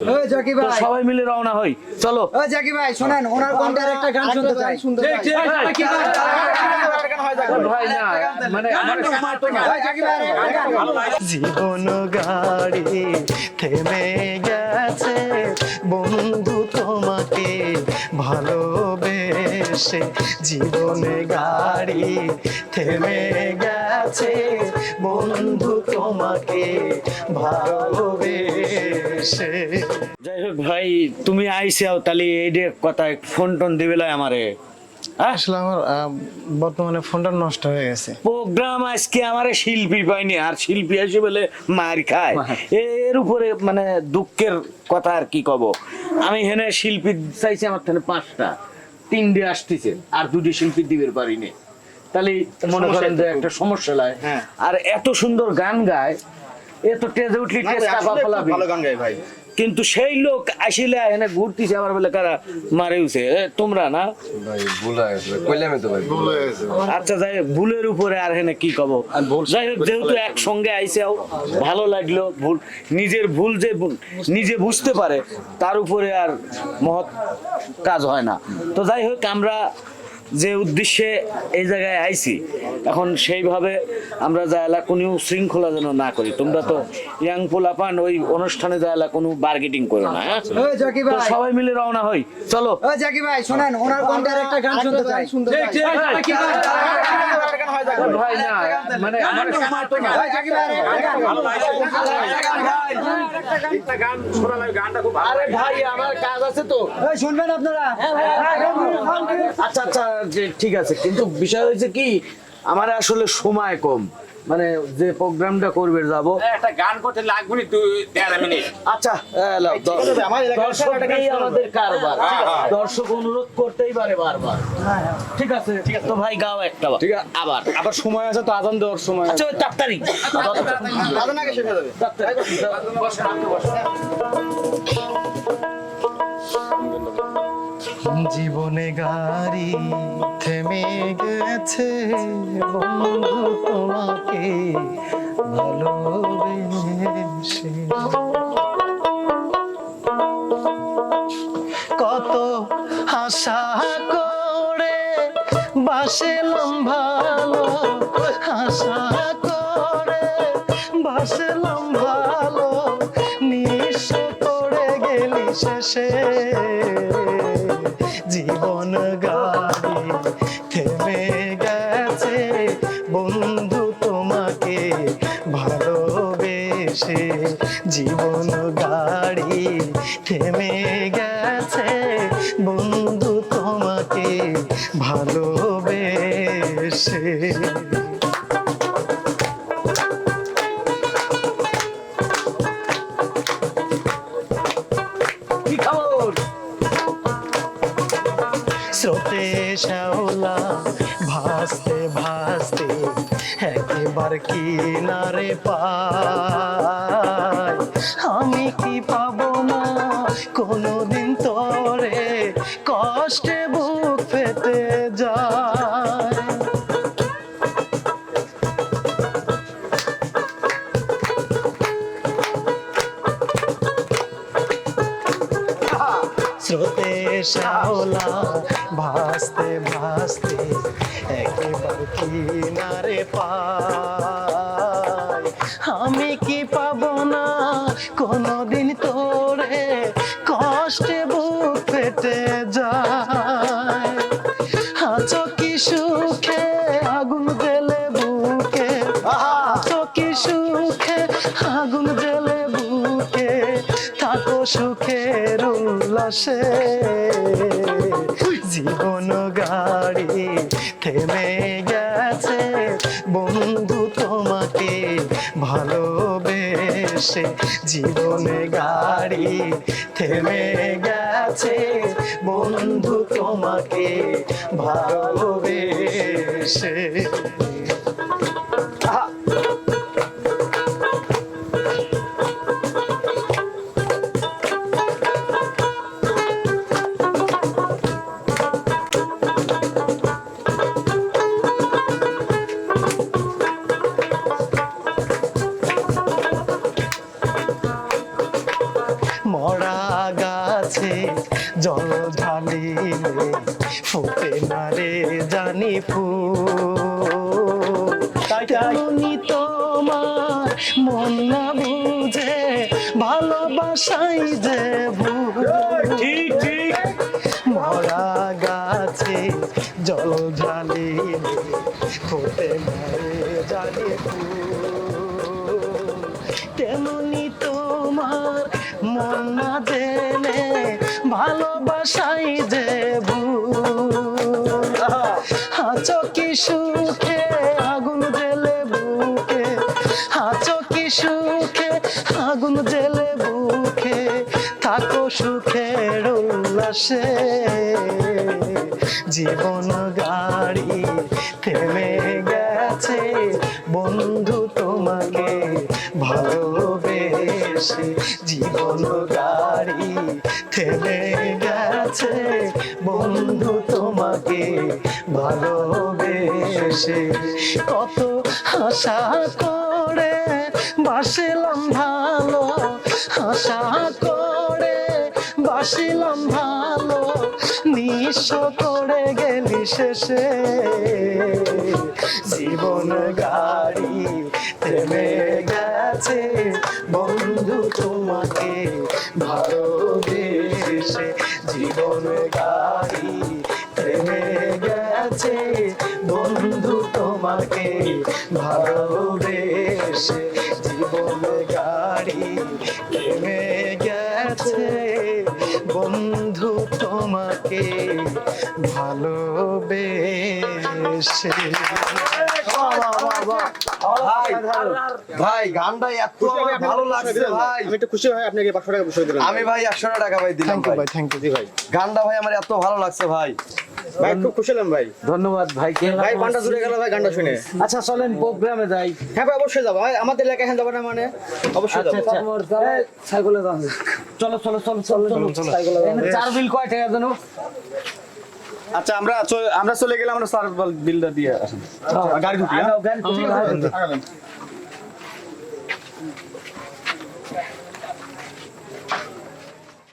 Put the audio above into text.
ওই জাকি ভাই সবাই মিলে রওনা হই চলো জাকি ভাই শোনেন ওনার কণ্ঠের একটা গান শুনতে চাই ভাই না মানে আমার সময় তো না ওই জাকি ভাই একটা গান জীবন গাড়ি থেমে গেছে বন্ধু ভালোবেসে জীবন গাড়ি থেমে গেছে। বন্ধু তোমাকে ভালোবেসে। যাই হোক ভাই তুমি আইসাও তাহলে এই যে কথা ফোন টোন দিবে লয় আমারে। হ্যাঁ? আসলে আমার বর্তমানে ফোনটা নষ্ট হয়ে গেছে। প্রোগ্রাম আজকে আমারে শিল্পী পাইনি আর শিল্পী এসে বলে মার খায়। এর উপরে মানে দুঃখের কথা আর কি কব? আমি হেনে শিল্পী চাইছি আমার থেকে পাঁচটা। তিনটে আসতেছে আর দুটি শিল্পী দিবের পারি নেই। তাহলে মনে করেন যে একটা সমস্যা লাগে আর এত সুন্দর গান গায় এত টেজে উঠলি ভালো গান গায় ভাই। কিন্তু সেই লোক আসিলে এনে ঘুরতেছে আবার বলে কারা? মারে উঠছে। তোমরা না? আচ্ছা যাই হোক, ভুলের উপরে আর হেনে কি কব? যাই হোক যেহেতু একসঙ্গে আইসেও ভালো লাগল ভুল। নিজের ভুল যে ভুল- নিজে বুঝতে পারে তার উপরে আর মহৎ কাজ হয় না। তো যাই হোক আমরা যে উদ্দেশ্যে এই জায়গায় আইছি এখন সেইভাবে আমরা যাইলা কোনো শৃঙ্খলা যেন না করি। তোমরা তো ইয়াং পোলাপান ওই অনুষ্ঠানে যাইলা কোনো বার্গেটিং করো না হ্যাঁ? সবাই মিলে রওনা হই চলো। জাকি ভাই শোনেন ওনার কণ্ঠের একটা গান শুনতে চাই। ভাই না মানে আমার সময় তো না ওই জাকি ভাই একটা গান আরে ভাই আমার কাজ আছে তো। ওই শুনবেন আপনারা? আচ্ছা আচ্ছা। যে ঠিক আছে কিন্তু বিষয় হয়েছে কি আমার আসলে সময় কম। মানে যে প্রোগ্রামটা করবে যাব। একটা গান করতে লাগবে না তুই তেরো মিনিট। আচ্ছা আমার এলাকার আমাদের কারবার। দর্শক অনুরোধ করতেই পারে বারবার। ঠিক আছে? তো ভাই গাও একটা ঠিক আছে। আবার। আবার সময় আছে তো আজান দেওয়ার সময় আচ্ছা তাড়াতাড়ি। আজান আগে শেষ হয়ে যাবে। জীবনে গাড়ি থেমে গেছে। বন্ধু তোমাকে ভালোবেসে। কত আশা করে বাসেলাম ভালো আশা করে বাসেলাম ভালো নিঃস্ব করে গেলি শেষে। জীবন গাড়ি থেমে গেছে। বন্ধু তোমাকে ভালোবেসে জীবন গাড়ি থেমে গেছে। বন্ধু তোমাকে ভালোবেসে স্রোতে শ্যাওলা ভাসতে ভাসতে একেবার কিনারে পাই। আমি কি পাবো না? কোনোদিন তোরে স্রোতে শ্যাওলা ভাসতে ভাসতে একেবারে কিনারে পাই। আমি কি পাবো না? কোনোদিন সুখের উল্লাসে জীবন গাড়ি থেমে গেছে। বন্ধু তোমাকে ভালোবেসে জীবন গাড়ি থেমে গেছে। বন্ধু তোমাকে ভালোবেসে জল ঢালিলে ফুটে মারে জানি ফুল তেমনি তোমার মন না বুঝে ভালোবাসাই যে ঠিক মরা গাছে জল ঢালিলে ফোটে মারে জানি ফুল তেমনি উল্লাসে জীবন গাড়ি থেমে গেছে। বন্ধু তোমাকে ভালোবেসে জীবন গাড়ি থেমে গেছে। বন্ধু তোমাকে ভালোবেসে কত আশা করে বাসিলাম ভালো, আশা করে বাসিলাম ভালো, নিঃস্ব করে গেলি শেষে। জীবন গাড়ি থেমে গেছে, বন্ধু তোমাকে ভালোবেসে। জীবন গাড়ি থেমে গেছে, বন্ধু তোমাকে ভালোবেসে। জীবন ভালোবেসে। ভাই ভাই গানটা এত আমার ভালো লাগছে ভাই। আমি একটু খুশি ভাই আপনাকে পাঁচশো টাকা পুষে দিলাম আমি ভাই একশো টাকা ভাই দিলাম ভাই। ভাই থ্যাংক ইউ ভাই। গানটা ভাই আমার এত ভালো লাগছে ভাই। ভাই খুব খুশি হলাম ভাই। ধন্যবাদ ভাইকে ভাই গানটা জুড়ে গেল ভাই গানটা শুনে। আচ্ছা চলেন প্রোগ্রামে যাই। হ্যাঁ ভাই অবশ্যই যাব। ভাই আমাদের এলাকায় এখানে যাব না মানে? অবশ্যই আচ্ছা যাব। আচ্ছা। সাইকেলে যান চলো চলো চলো চলো চলো সাইকেলে চার বিল কয় টাকা জানো আচ্ছা আমরা আমরা চলে গেলাম আমরা সার বিলটা দিয়ে আসেন। গাড়ি ঢুকি